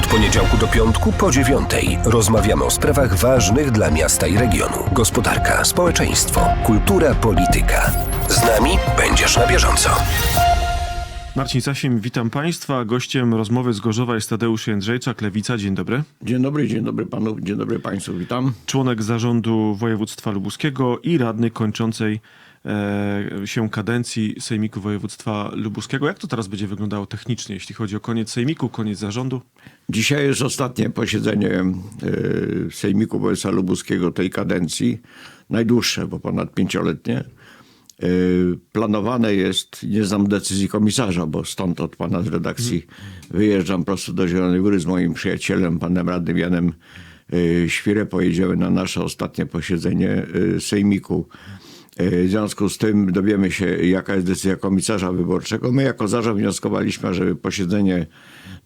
Od poniedziałku do piątku po dziewiątej rozmawiamy o sprawach ważnych dla miasta i regionu. Gospodarka, społeczeństwo, kultura, polityka. Z nami będziesz na bieżąco. Marcin Sasim, witam Państwa. Gościem rozmowy z Gorzowa jest Tadeusz Jędrzejczak, Lewica. Dzień dobry. Dzień dobry, dzień dobry panu, dzień dobry państwu, witam. Członek zarządu województwa lubuskiego i radny kończącej się kadencji Sejmiku Województwa Lubuskiego. Jak to teraz będzie wyglądało technicznie, jeśli chodzi o koniec Sejmiku, koniec zarządu? Dzisiaj jest ostatnie posiedzenie e, Sejmiku Województwa Lubuskiego tej kadencji, najdłuższe, bo ponad pięcioletnie. E, Planowane jest, nie znam decyzji komisarza, bo stąd od pana z redakcji wyjeżdżam prosto do Zielonej Góry z moim przyjacielem, panem radnym Janem e, Świrę. Pojedziemy na nasze ostatnie posiedzenie e, Sejmiku. W związku z tym dowiemy się, jaka jest decyzja komisarza wyborczego. My jako zarząd wnioskowaliśmy, żeby posiedzenie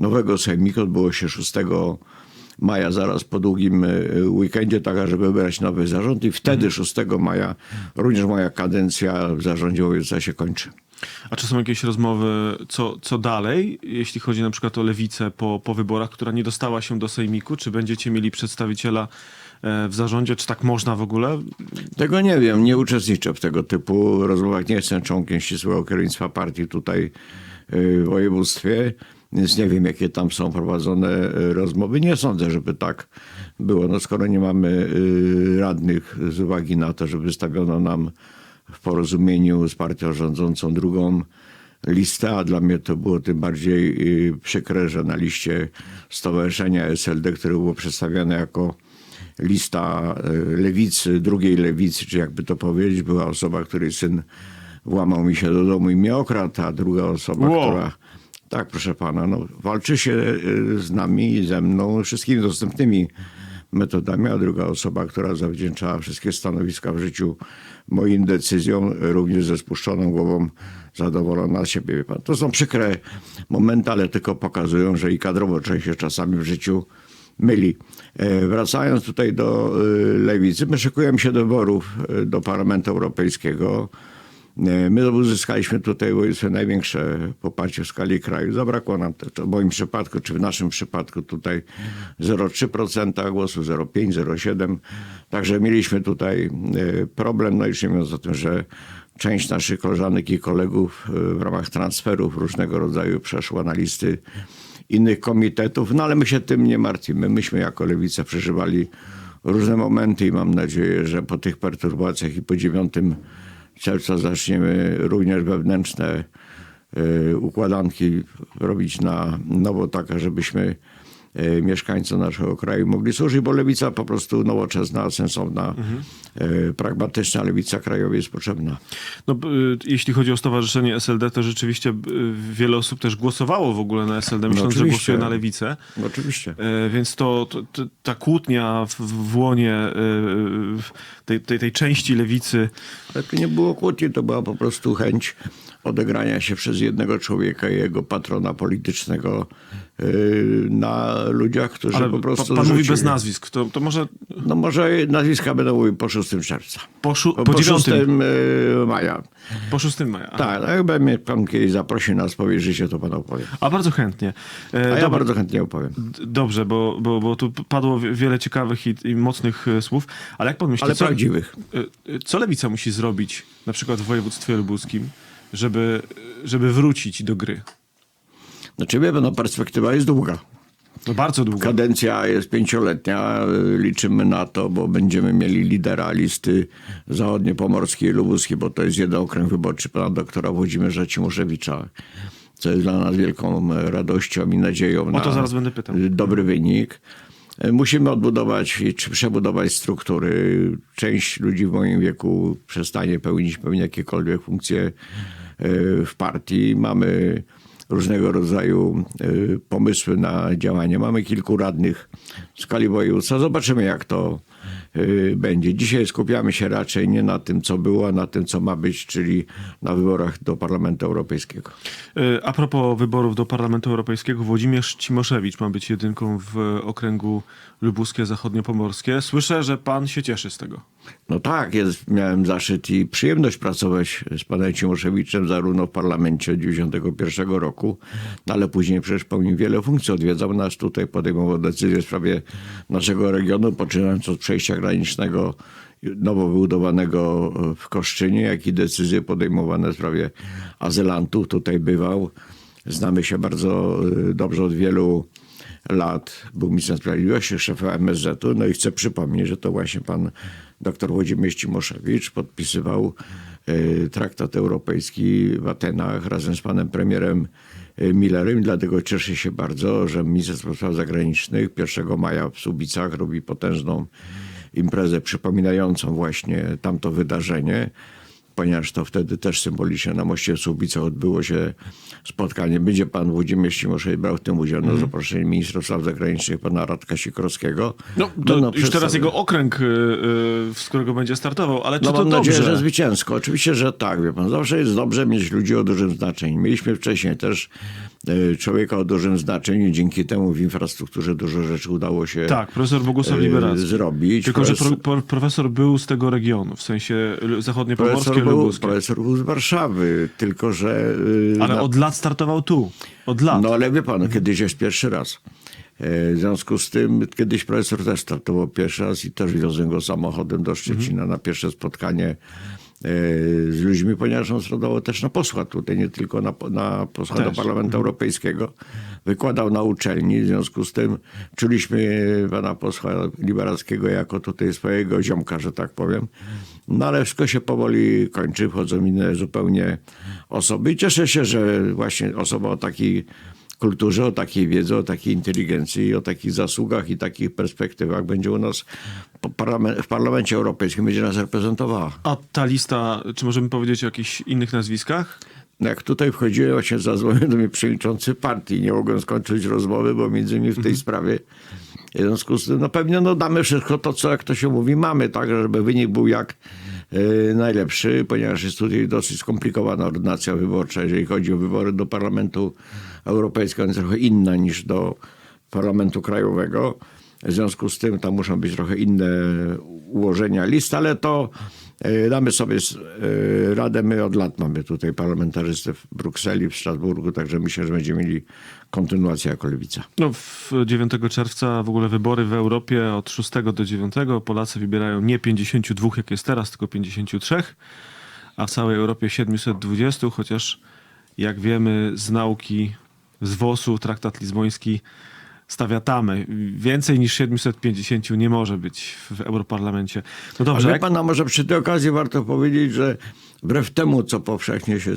nowego sejmiku odbyło się 6 maja, zaraz po długim e, weekendzie, tak żeby wybrać nowy zarząd i wtedy 6 maja również moja kadencja w zarządzie województwa się kończy. A czy są jakieś rozmowy, co, co dalej, jeśli chodzi na przykład o Lewicę po, po wyborach, która nie dostała się do Sejmiku? Czy będziecie mieli przedstawiciela w zarządzie? Czy tak można w ogóle? Tego nie wiem, nie uczestniczę w tego typu rozmowach. Nie jestem członkiem ścisłego kierownictwa partii tutaj y, w województwie, więc nie wiem, jakie tam są prowadzone y, rozmowy. Nie sądzę, żeby tak było. No, skoro nie mamy radnych z uwagi na to, że wystawiono nam w porozumieniu z partią rządzącą drugą listę, a dla mnie to było tym bardziej przykre, że na liście Stowarzyszenia SLD, które było przedstawione jako lista e, lewicy, drugiej lewicy, czy jakby to powiedzieć, była osoba, której syn włamał mi się do domu i mnie okradł, a druga osoba, Wow. która... Tak, proszę pana, no, walczy się e, z nami ze mną wszystkimi dostępnymi metodami, a druga osoba, która zawdzięczała wszystkie stanowiska w życiu moim decyzjom, również ze spuszczoną głową zadowolona z siebie. Wie pan. To są przykre momenty, ale tylko pokazują, że i kadrowo człowiek się czasami w życiu myli. E, Wracając tutaj do e, lewicy, my szykujemy się do wyborów e, do Parlamentu Europejskiego. My uzyskaliśmy tutaj w województwie największe poparcie w skali kraju. Zabrakło nam to, w moim przypadku, czy w naszym przypadku tutaj 0,3% głosu, 0,5, 0,7. Także mieliśmy tutaj problem, no i jeszcze mówiąc o tym, że część naszych koleżanek i kolegów w ramach transferów różnego rodzaju przeszła na listy innych komitetów, no ale my się tym nie martwimy. Myśmy jako Lewica przeżywali różne momenty i mam nadzieję, że po tych perturbacjach i po 9 czerwca zaczniemy również wewnętrzne y, układanki robić na nowo, tak żebyśmy y, mieszkańcom naszego kraju mogli służyć, bo lewica po prostu nowoczesna, sensowna, y, pragmatyczna lewica krajowa jest potrzebna. No, y, jeśli chodzi o Stowarzyszenie SLD, to rzeczywiście wiele osób też głosowało w ogóle na SLD, myśląc, że oczywiście. głosuje na Lewicę. No, oczywiście. E, Więc to, to, to ta kłótnia w, w łonie e, tej, tej, tej części lewicy Ale to nie było kłótni, to była po prostu chęć odegrania się przez jednego człowieka i jego patrona politycznego na ludziach, którzy Ale po prostu pan, pan mówi bez nazwisk. To, to może No może nazwiska będą mówiły po 6 czerwca. po, szu- Po, po, po 9, 6 yy, maja. po 6 maja. Tak, no jakby mnie pan kiedyś zaprosił na spowiedź życia, to pan opowiem. A bardzo chętnie. E, A ja dobra, bardzo chętnie opowiem. Dobrze, bo, bo, bo tu padło wie- wiele ciekawych i, i mocnych e, słów. Ale jak pan myśli, Ale co, prawdziwych. e, e, co Lewica musi zrobić, na przykład w województwie lubuskim, żeby, żeby wrócić do gry? Znaczy wie no perspektywa jest długa. No bardzo długo. Kadencja jest pięcioletnia. y, Liczymy na to, bo będziemy mieli lidera listy zachodniopomorskiej i lubuskiej, bo to jest jeden okręg wyborczy pana doktora Włodzimierza Cimoszewicza, co jest dla nas wielką e, radością i nadzieją na to zaraz będę pytał. y, dobry wynik. Musimy odbudować czy przebudować struktury. Część ludzi w moim wieku przestanie pełnić pewnie jakiekolwiek funkcje w partii. Mamy różnego rodzaju e, pomysły na działanie. Mamy kilku radnych w skali województwa. Zobaczymy, jak to e, będzie. Dzisiaj skupiamy się raczej nie na tym, co było, a na tym, co ma być, czyli na wyborach do Parlamentu Europejskiego. E, A propos wyborów do Parlamentu Europejskiego, Włodzimierz Cimoszewicz ma być jedynką w okręgu lubuskie zachodniopomorskie. Słyszę, że pan się cieszy z tego. No tak, jest, miałem zaszczyt i przyjemność pracować z panem Cimoszewiczem zarówno w parlamencie od 91 roku, no ale później przecież pełnił wiele funkcji. Odwiedzał nas tutaj, podejmował decyzje w sprawie naszego regionu, poczynając od przejścia granicznego nowo wybudowanego w Koszczynie, jak i decyzje podejmowane w sprawie azylantów. Tutaj bywał. Znamy się bardzo y, dobrze od wielu lat. Był ministrem sprawiedliwości, szefem MSZ-u. No i chcę przypomnieć, że to właśnie pan dr Włodzimierz Cimoszewicz podpisywał y, traktat europejski w Atenach razem z panem premierem y, Millerem. Dlatego cieszę się bardzo, że Ministerstwo Spraw Zagranicznych 1 maja w Słubicach robi potężną imprezę przypominającą właśnie tamto wydarzenie, ponieważ to wtedy też symbolicznie na moście w Słubicach odbyło się spotkanie. Będzie pan Włodzimierz Cimoszewicz brał w tym udział na zaproszenie ministra spraw zagranicznych pana Radka Sikorskiego. No, to no, już teraz jego okręg, y, y, z którego będzie startował, ale czy No to mam dobrze? nadzieję, że zwycięsko. Oczywiście, że tak, wie pan. Zawsze jest dobrze mieć ludzi o dużym znaczeniu. Mieliśmy wcześniej też człowieka o dużym znaczeniu. Dzięki temu w infrastrukturze dużo rzeczy udało się Tak, profesor Bogusław e, Liberacki. zrobić. Tylko, że pro, Profesor- pro, profesor był z tego regionu, w sensie zachodniopomorskie, Profesor był, lubuskie. profesor był z Warszawy, tylko że... y, Ale na- od lat startował tu. Od lat. No ale wie pan, kiedyś jest pierwszy raz. E, W związku z tym kiedyś profesor też startował pierwszy raz i też wiozłem go samochodem do Szczecina na pierwsze spotkanie e, z ludźmi, ponieważ on startował też na posła tutaj, nie tylko na, na posła do Też. Parlamentu Europejskiego. Wykładał na uczelni, w związku z tym czuliśmy pana posła Liberackiego jako tutaj swojego ziomka, że tak powiem. No ale wszystko się powoli kończy, wchodzą inne zupełnie osoby i cieszę się, że właśnie osoba o takiej kulturze, o takiej wiedzy, o takiej inteligencji, o takich zasługach i takich perspektywach będzie u nas w Parlamencie Europejskim, będzie nas reprezentowała. A ta lista, czy możemy powiedzieć o jakichś innych nazwiskach? No Jak tutaj wchodziłem, właśnie zadzwonił do mnie przewodniczący partii. Nie mogłem skończyć rozmowy, bo między innymi w tej sprawie. W związku z tym, no pewnie no, damy wszystko to, co jak to się mówi, mamy, tak, żeby wynik był jak najlepszy, ponieważ jest tutaj dosyć skomplikowana ordynacja wyborcza, jeżeli chodzi o wybory do Parlamentu Europejskiego, jest trochę inna niż do Parlamentu Krajowego. W związku z tym tam muszą być trochę inne ułożenia list, ale to e, damy sobie e, radę. My od lat mamy tutaj parlamentarzystów w Brukseli, w Strasburgu, także myślę, że będziemy mieli kontynuację jako lewica. No, w 9 czerwca w ogóle wybory w Europie od 6 do 9. Polacy wybierają nie 52, jak jest teraz, tylko 53, a w całej Europie 720, chociaż jak wiemy z nauki, z WOS-u, traktat lizboński stawia tamę. Więcej niż 750 nie może być w Europarlamencie. No dobrze, Ale jak... wie pan, a może przy tej okazji warto powiedzieć, że wbrew temu, co powszechnie się, y,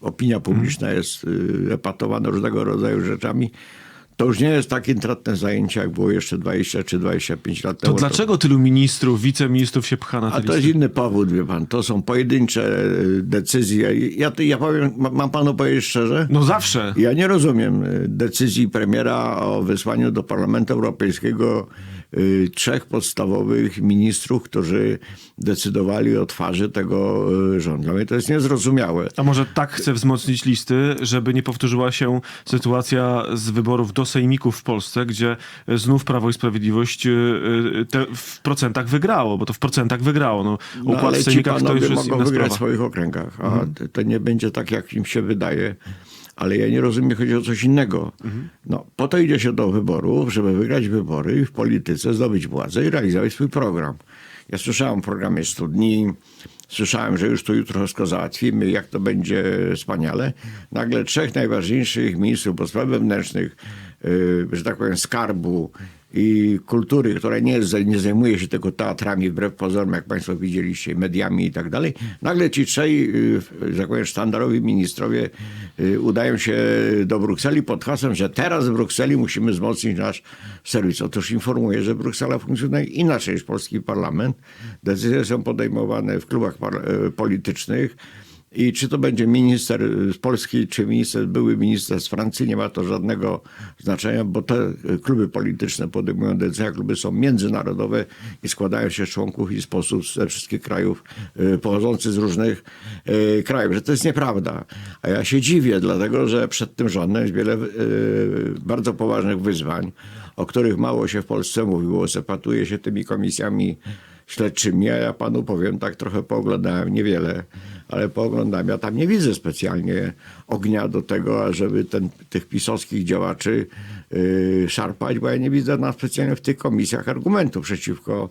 opinia publiczna jest y, epatowana różnego rodzaju rzeczami, to już nie jest takie intratne zajęcie, jak było jeszcze 20 czy 25 lat to temu. dlaczego tylu ministrów, wiceministrów się pcha na A tę to jest inny powód, wie pan. To są pojedyncze y, decyzje. Ja, ja powiem, ma- mam panu powiedzieć szczerze? No zawsze. Ja nie rozumiem y, decyzji premiera o wysłaniu do Parlamentu Europejskiego trzech podstawowych ministrów, którzy decydowali o twarzy tego y, rządu. Dla mnie to jest niezrozumiałe. A może tak chce wzmocnić listy, żeby nie powtórzyła się sytuacja z wyborów do sejmików w Polsce, gdzie znów Prawo i Sprawiedliwość y, y, te w procentach wygrało, bo to w procentach wygrało. No, No, układ ale w ci sejmikach to panowie już jest mogą wygrać w sprawa. swoich okręgach. A to- to nie będzie tak, jak im się wydaje. Ale ja nie rozumiem, chodzi o coś innego. No, po to idzie się do wyborów, żeby wygrać wybory i w polityce zdobyć władzę i realizować swój program. Ja słyszałem o programie 100 dni, słyszałem, że już to jutro wszystko załatwimy, jak to będzie wspaniale. Nagle trzech najważniejszych ministrów do spraw wewnętrznych, yy, że tak powiem, skarbu i kultury, która nie, nie zajmuje się tylko teatrami, wbrew pozorom, jak Państwo widzieliście, mediami i tak dalej. Nagle ci trzej, yy, że tak powiem, sztandarowi ministrowie yy, udają się do Brukseli pod hasłem, że teraz w Brukseli musimy wzmocnić nasz serwis. Otóż informuję, że Bruksela funkcjonuje inaczej niż polski parlament. Decyzje są podejmowane w klubach yy, politycznych. I czy to będzie minister z Polski, czy minister, były minister z Francji, nie ma to żadnego znaczenia, bo te kluby polityczne podejmują decyzje, kluby są międzynarodowe i składają się członków i sposób ze wszystkich krajów, y, pochodzących z różnych y, krajów, że to jest nieprawda. A ja się dziwię, dlatego że przed tym rządem jest wiele y, bardzo poważnych wyzwań, o których mało się w Polsce mówiło. Sepatuje się tymi komisjami śledczymi, a ja panu powiem, tak trochę pooglądałem, niewiele, ale pooglądałem, ja tam nie widzę specjalnie ognia do tego, ażeby ten, tych pisowskich działaczy yy, szarpać, bo ja nie widzę na specjalnie w tych komisjach argumentów przeciwko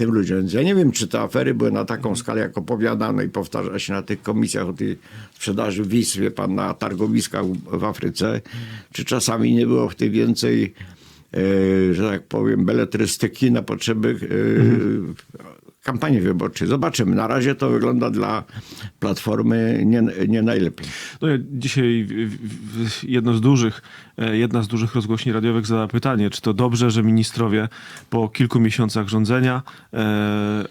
tym ludziom. Więc ja nie wiem, czy te afery były na taką skalę, jak opowiadano i powtarza się na tych komisjach o tej sprzedaży wiz, wie pan, na targowiskach w Afryce, czy czasami nie było w tej więcej, e, że tak powiem, beletrystyki na potrzeby e, kampanii wyborczej. Zobaczymy. Na razie to wygląda dla Platformy nie, nie najlepiej. No, dzisiaj jedno z dużych, jedna z dużych rozgłośni radiowych zadała pytanie, czy to dobrze, że ministrowie po kilku miesiącach rządzenia e,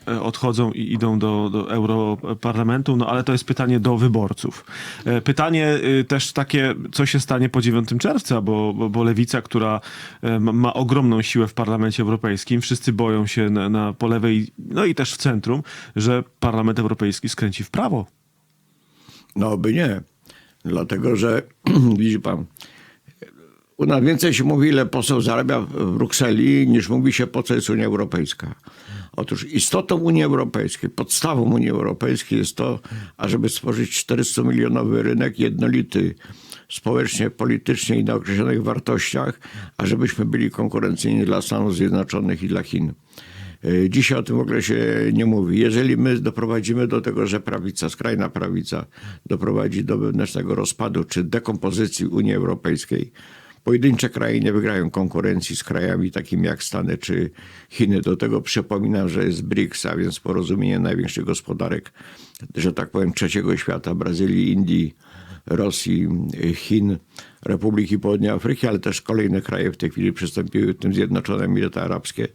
e, odchodzą i idą do, do Europarlamentu, no ale to jest pytanie do wyborców. E, pytanie y, też takie, co się stanie po 9 czerwca, bo, bo, Lewica, która e, ma, ma ogromną siłę w Parlamencie Europejskim, wszyscy boją się na, na po lewej, no i też w centrum, że Parlament Europejski skręci w prawo. No by nie. Dlatego, że widzi pan, u nas więcej się mówi, ile poseł zarabia w Brukseli, niż mówi się, po co jest Unia Europejska. Otóż istotą Unii Europejskiej, podstawą Unii Europejskiej jest to, ażeby stworzyć 400-milionowy rynek jednolity społecznie, politycznie i na określonych wartościach, ażebyśmy byli konkurencyjni dla Stanów Zjednoczonych i dla Chin. E, Dzisiaj o tym w ogóle się nie mówi. Jeżeli my doprowadzimy do tego, że prawica, skrajna prawica doprowadzi do wewnętrznego rozpadu czy dekompozycji Unii Europejskiej, pojedyncze kraje nie wygrają konkurencji z krajami takimi jak Stany czy Chiny. Do tego przypominam, że jest BRICS, a więc porozumienie największych gospodarek, że tak powiem, trzeciego świata, Brazylii, Indii, Rosji, Chin, Republiki Południowej Afryki, ale też kolejne kraje w tej chwili przystąpiły, w tym Zjednoczone Emiraty Arabskie.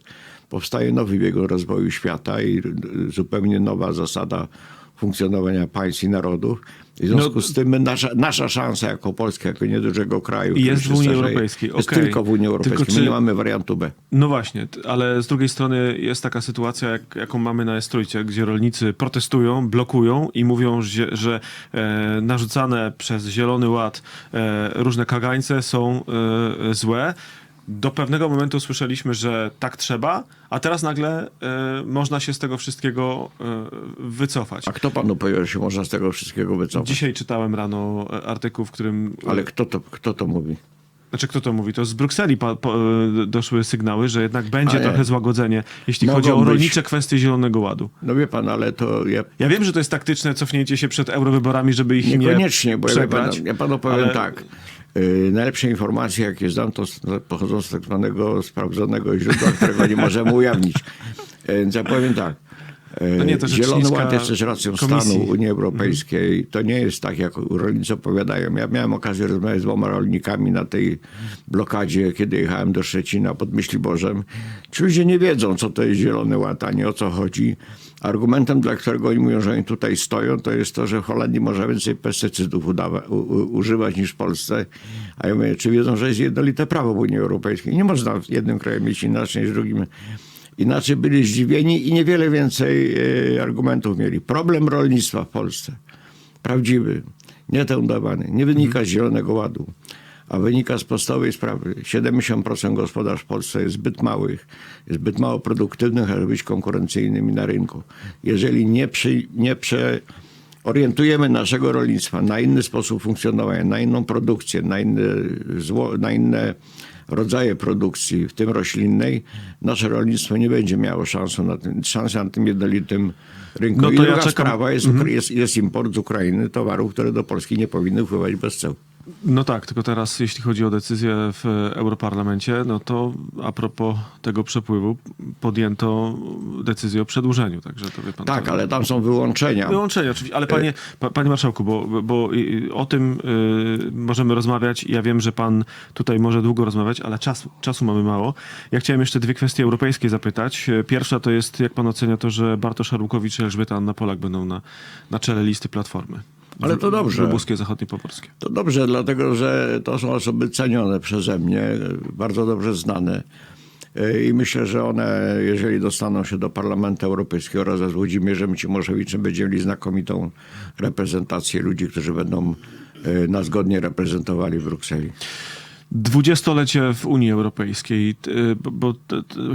Powstaje nowy biegun rozwoju świata i zupełnie nowa zasada funkcjonowania państw i narodów. W związku No- z tym nasza, nasza szansa jako Polska, jako niedużego kraju, jest w Unii starzeje, Europejskiej, Jest okej. tylko w Unii Europejskiej. Tylko czy- nie mamy wariantu B. No właśnie, ale z drugiej strony jest taka sytuacja, jak, jaką mamy na Estrujcie, gdzie rolnicy protestują, blokują i mówią, że, że e, narzucane przez Zielony Ład e, różne kagańce są e, złe. Do pewnego momentu słyszeliśmy, że tak trzeba, a teraz nagle e, można się z tego wszystkiego e, wycofać. A kto panu powie, że się można z tego wszystkiego wycofać? Dzisiaj czytałem rano e, artykuł, w którym Ale kto to, kto to mówi? Znaczy, kto to mówi? To z Brukseli pa, po, doszły sygnały, że jednak będzie A nie. trochę złagodzenie, jeśli Mogą chodzi o być. rolnicze kwestie Zielonego Ładu. No wie pan, ale to ja Ja wiem, że to jest taktyczne cofnięcie się przed eurowyborami, żeby ich nie Niekoniecznie, bo ja, pan, ja panu powiem ale- tak. Yy, najlepsze informacje, jakie znam, to pochodzą z tak zwanego sprawdzonego źródła, którego nie możemy ujawnić. Yy, Więc ja powiem tak. No nie, to Zielony Ład jest też racją komisji. stanu Unii Europejskiej. To nie jest tak, jak rolnicy opowiadają. Ja miałem okazję rozmawiać z dwoma rolnikami na tej blokadzie, kiedy jechałem do Szczecina pod Myśliborzem. Ci ludzie nie wiedzą, co to jest Zielony Ład, ani o co chodzi. Argumentem, dla którego oni mówią, że oni tutaj stoją, to jest to, że w Holandii można więcej pestycydów udawa- u, u, używać niż w Polsce. A ja mówię, czy wiedzą, że jest jednolite prawo w Unii Europejskiej? Nie można w jednym kraju mieć inaczej niż w drugim. Inaczej byli zdziwieni i niewiele więcej e, argumentów mieli. Problem rolnictwa w Polsce, prawdziwy, nie ten udawany, nie wynika z Zielonego Ładu, a wynika z podstawowej sprawy. 70% gospodarstw w Polsce jest zbyt małych, jest zbyt mało produktywnych, aby być konkurencyjnymi na rynku. Jeżeli nie, przy, nie przeorientujemy naszego rolnictwa na inny sposób funkcjonowania, na inną produkcję, na inne, zło, na inne rodzaje produkcji, w tym roślinnej, nasze rolnictwo nie będzie miało szansy na tym, szansy na tym jednolitym rynku. No I to ja druga czekam- sprawa jest, jest, jest import z Ukrainy towarów, które do Polski nie powinny wpływać bez ceł. No tak, tylko teraz jeśli chodzi o decyzję w Europarlamencie, no to a propos tego przepływu podjęto decyzję o przedłużeniu, także to wie pan. Tak, to... ale tam są wyłączenia. Wyłączenie oczywiście, ale panie, pa, panie marszałku, bo, bo o tym y, możemy rozmawiać. Ja wiem, że pan tutaj może długo rozmawiać, ale czasu, czasu mamy mało. Ja chciałem jeszcze dwie kwestie europejskie zapytać. Pierwsza to jest, jak pan ocenia to, że Bartosz Arłukowicz i Elżbieta Anna Polak będą na, na czele listy Platformy? Ale to dobrze. Lubuskie, zachodnie, pomorskie. To dobrze, dlatego że to są osoby cenione przeze mnie, bardzo dobrze znane. I myślę, że one, jeżeli dostaną się do Parlamentu Europejskiego razem z Włodzimierzem Cimoszewiciem, będziemy mieli znakomitą reprezentację ludzi, którzy będą e, nas godnie reprezentowali w Brukseli. Dwudziestolecie w Unii Europejskiej, y, bo,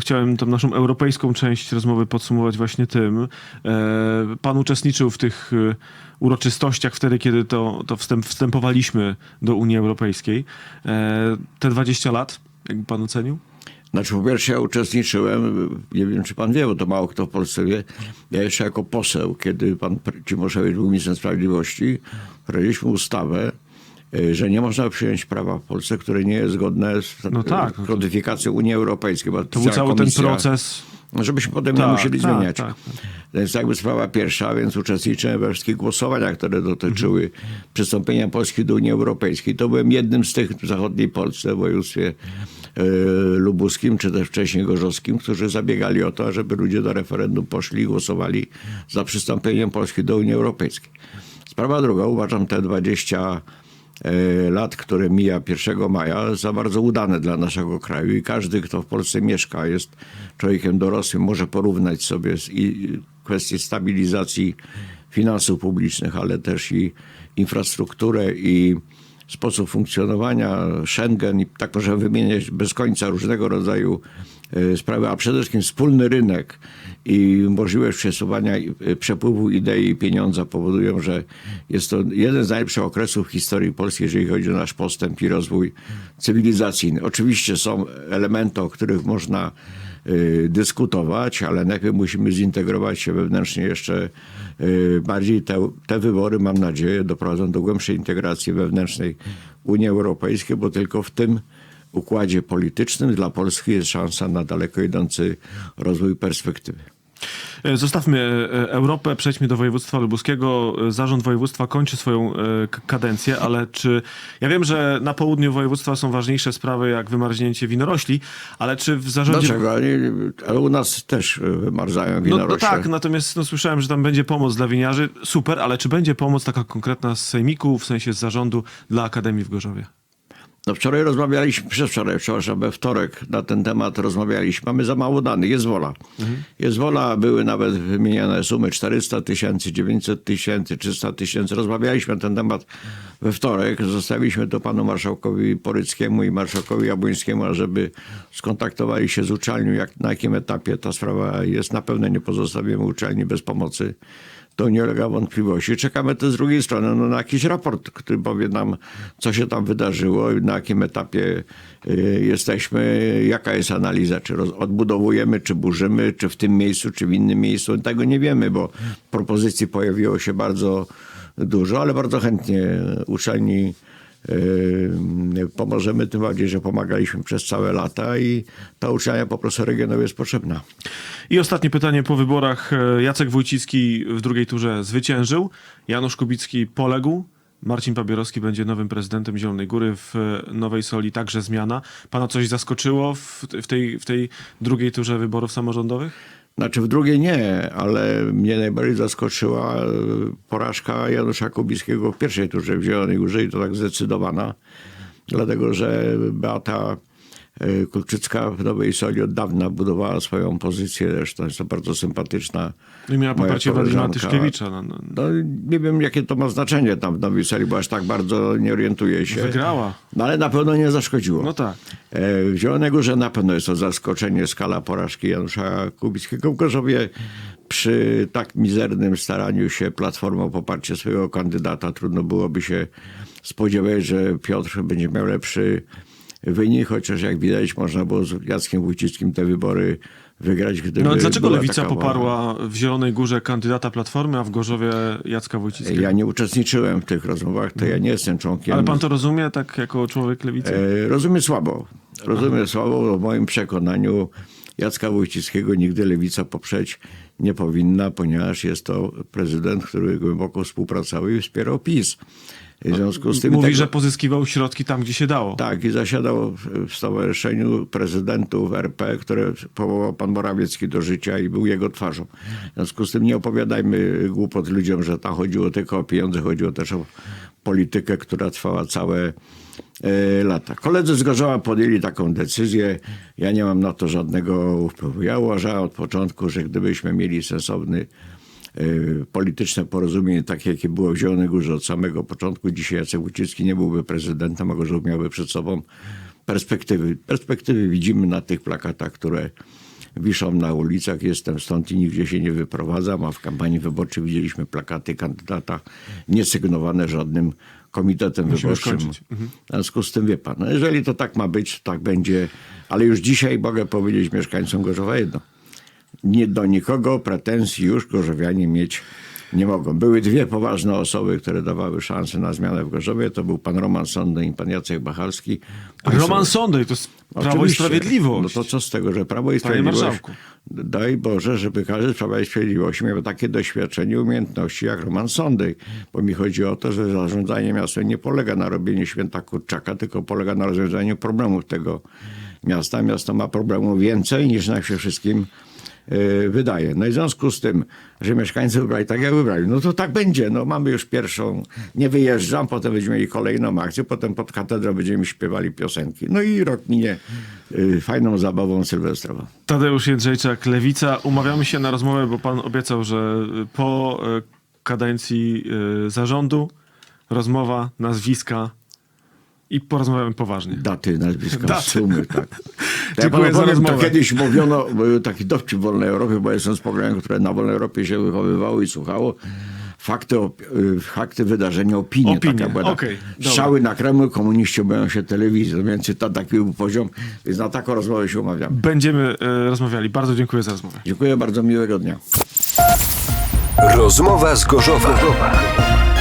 chciałem tą naszą europejską część rozmowy podsumować właśnie tym. E, Pan uczestniczył w tych y, uroczystościach wtedy, kiedy to, to wstęp, wstępowaliśmy do Unii Europejskiej. E, Te 20 lat, jakby pan ocenił? Znaczy, po pierwsze, ja uczestniczyłem, nie wiem, czy pan wie, bo to mało kto w Polsce wie, ja jeszcze jako poseł, kiedy pan Cimoszewicz był ministrem sprawiedliwości, wprowadziliśmy ustawę, że nie można przyjąć prawa w Polsce, które nie jest zgodne z No tak, no to- kodyfikacją Unii Europejskiej. bo To był cały ten proces. Żebyśmy potem nie Tak, musieli tak, zmieniać. tak. Więc jakby sprawa pierwsza, więc uczestniczyłem we wszystkich głosowaniach, które dotyczyły Mhm. przystąpienia Polski do Unii Europejskiej. To byłem jednym z tych w zachodniej Polsce, w województwie e, lubuskim, czy też wcześniej gorzowskim, którzy zabiegali o to, żeby ludzie do referendum poszli i głosowali za przystąpieniem Polski do Unii Europejskiej. Sprawa druga, uważam te 20 e, lat, które mija 1 maja, za bardzo udane dla naszego kraju i każdy, kto w Polsce mieszka, jest człowiekiem dorosłym, może porównać sobie kwestie stabilizacji finansów publicznych, ale też i infrastrukturę i sposób funkcjonowania, Schengen i tak możemy wymieniać bez końca różnego rodzaju e, sprawy, a przede wszystkim wspólny rynek i możliwość przesuwania e, przepływu idei i pieniądza powodują, że jest to jeden z najlepszych okresów w historii Polski, jeżeli chodzi o nasz postęp i rozwój cywilizacyjny. Oczywiście są elementy, o których można y, dyskutować, ale najpierw musimy zintegrować się wewnętrznie jeszcze bardziej. Te, te wybory, mam nadzieję, doprowadzą do głębszej integracji wewnętrznej Unii Europejskiej, bo tylko w tym układzie politycznym dla Polski jest szansa na daleko idący rozwój perspektywy. E, Zostawmy e, Europę, przejdźmy do województwa lubuskiego. E, Zarząd województwa kończy swoją kadencję, ale czy... Ja wiem, że na południu województwa są ważniejsze sprawy jak wymarznięcie winorośli, ale czy w zarządzie... Dlaczego? Ale u nas też wymarzają No, winorośle. no tak, natomiast no, słyszałem, że tam będzie pomoc dla winiarzy. Super, ale czy będzie pomoc taka konkretna z sejmiku, w sensie z zarządu dla Akademii w Gorzowie? No wczoraj rozmawialiśmy, przedwczoraj, przepraszam, we wtorek na ten temat rozmawialiśmy. Mamy za mało danych, jest wola. Jest wola, były nawet wymieniane sumy 400 tysięcy, 900 tysięcy, 300 tysięcy. Rozmawialiśmy na ten temat we wtorek. Zostawiliśmy to panu marszałkowi Poryckiemu i marszałkowi Jabłońskiemu, ażeby skontaktowali się z uczelnią, jak, na jakim etapie ta sprawa jest. Na pewno nie pozostawimy uczelni bez pomocy. To nie ulega wątpliwości. Czekamy też z drugiej strony no, na jakiś raport, który powie nam, co się tam wydarzyło, na jakim etapie y, jesteśmy, jaka jest analiza, czy odbudowujemy, czy burzymy, czy w tym miejscu, czy w innym miejscu. Tego nie wiemy, bo propozycji pojawiło się bardzo dużo, ale bardzo chętnie uczelni pomożemy, tym bardziej, że pomagaliśmy przez całe lata i ta uczelnia po prostu regionowi jest potrzebna. I ostatnie pytanie po wyborach. E, Jacek Wójcicki w drugiej turze zwyciężył, Janusz Kubicki poległ, Marcin Papierowski będzie nowym prezydentem Zielonej Góry w e, Nowej Soli, także zmiana. Pana coś zaskoczyło w, w, tej, w tej drugiej turze wyborów samorządowych? Znaczy w drugiej nie, ale mnie najbardziej zaskoczyła e, porażka Janusza Kubickiego w pierwszej turze. W Zielonej Górze i to tak zdecydowana, dlatego że Beata Kulczycka w Nowej Soli od dawna budowała swoją pozycję, zresztą jest to bardzo sympatyczna No I miała poparcie Władimira. Tyszkiewicza. No, no, No, nie wiem, jakie to ma znaczenie tam w Nowej Soli, bo aż tak bardzo nie orientuję się. Wygrała. No ale na pewno nie zaszkodziło. no tak. E, W Zielonej Górze na pewno jest to zaskoczenie, skala porażki Janusza Kubickiego w Gorzowie. Przy tak mizernym staraniu się Platformą o poparcie swojego kandydata trudno byłoby się spodziewać, że Piotr będzie miał lepszy wynik, chociaż jak widać można było z Jackiem Wójcickim te wybory wygrać, gdyby No, dlaczego Lewica poparła w Zielonej Górze kandydata Platformy, a w Gorzowie Jacka Wójcickiego? Ja nie uczestniczyłem w tych rozmowach, to ja nie jestem członkiem Ale pan to rozumie tak jako człowiek Lewicy? E, Rozumiem słabo. Rozumiem słabo, bo w moim przekonaniu Jacka Wójcickiego nigdy lewica poprzeć nie powinna, ponieważ jest to prezydent, który głęboko współpracował i wspierał PiS. W związku z tym Mówi, tego- że pozyskiwał środki tam, gdzie się dało. tak, i zasiadał w- Stowarzyszeniu Prezydentów RP, które powołał pan Morawiecki do życia i był jego twarzą. W związku z tym nie opowiadajmy głupot ludziom, że tam chodziło tylko o pieniądze, chodziło też o politykę, która trwała całe e, lata. Koledzy z Gorzowa podjęli taką decyzję. Ja nie mam na to żadnego wpływu. Ja uważałem od początku, że gdybyśmy mieli sensowny polityczne porozumienie, takie jakie było w Zielonej Górze od samego początku. Dzisiaj Jacek Wójcicki nie byłby prezydentem, a Gorzów miałby przed sobą perspektywy. Perspektywy widzimy na tych plakatach, które wiszą na ulicach. Jestem stąd i nigdzie się nie wyprowadzam, a w kampanii wyborczej widzieliśmy plakaty kandydata niesygnowane żadnym komitetem Musimy wyborczym. skończyć. W związku z tym wie pan, no jeżeli to tak ma być, tak będzie. Ale już dzisiaj mogę powiedzieć mieszkańcom Gorzowa jedno. Nie do nikogo pretensji już gorzowianie mieć nie mogą. Były dwie poważne osoby, które dawały szansę na zmianę w Gorzowie. To był pan Roman Sądy i pan Jacek Bachalski. Roman Sądej, to jest Prawo i Oczywiście. Sprawiedliwość. No to co z tego, że Prawo i Sprawiedliwość... Daj Boże, żeby każdy z Prawa i Sprawiedliwości miał takie doświadczenie, umiejętności jak Roman Sądej. Bo mi chodzi o to, że zarządzanie miastem nie polega na robieniu święta kurczaka, tylko polega na rozwiązaniu problemów tego miasta. Miasto ma problemów więcej niż nam się wszystkim wydaje. No i w związku z tym, że mieszkańcy wybrali tak, jak wybrali, no to tak będzie. No mamy już pierwszą, nie wyjeżdżam, potem będziemy mieli kolejną akcję, potem pod katedrą będziemy śpiewali piosenki. No i rok minie y, fajną zabawą sylwestrową. Tadeusz Jędrzejczak, Lewica. Umawiamy się na rozmowę, bo pan obiecał, że y, po kadencji zarządu rozmowa, nazwiska i porozmawiamy poważnie. Daty, nazwiska, Daty. sumy, tak. Ja Dziękuję za to rozmowę. kiedyś mówiono, był taki dowcip w Wolnej Europie, bo jestem z programem, które na Wolnej Europie się wychowywało i słuchało. Fakty, y, fakty wydarzenia, opinie. Opinie, taka była, tak. dobra. Strzały na Kreml, komuniści boją się telewizji. No więc to taki był poziom, więc na taką rozmowę się umawiamy. Będziemy y, rozmawiali. Bardzo dziękuję za rozmowę. Dziękuję bardzo, miłego dnia. Rozmowa z Gorzowa.